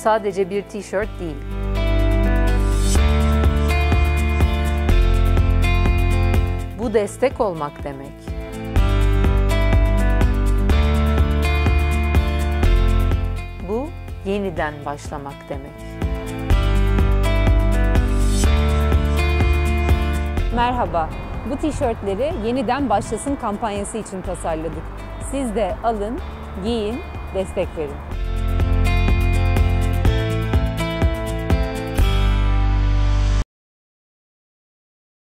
sadece bir tişört değil. Bu destek olmak demek. Bu yeniden başlamak demek. Merhaba, bu tişörtleri Yeniden Başlasın kampanyası için tasarladık. Siz de alın, giyin, destek verin.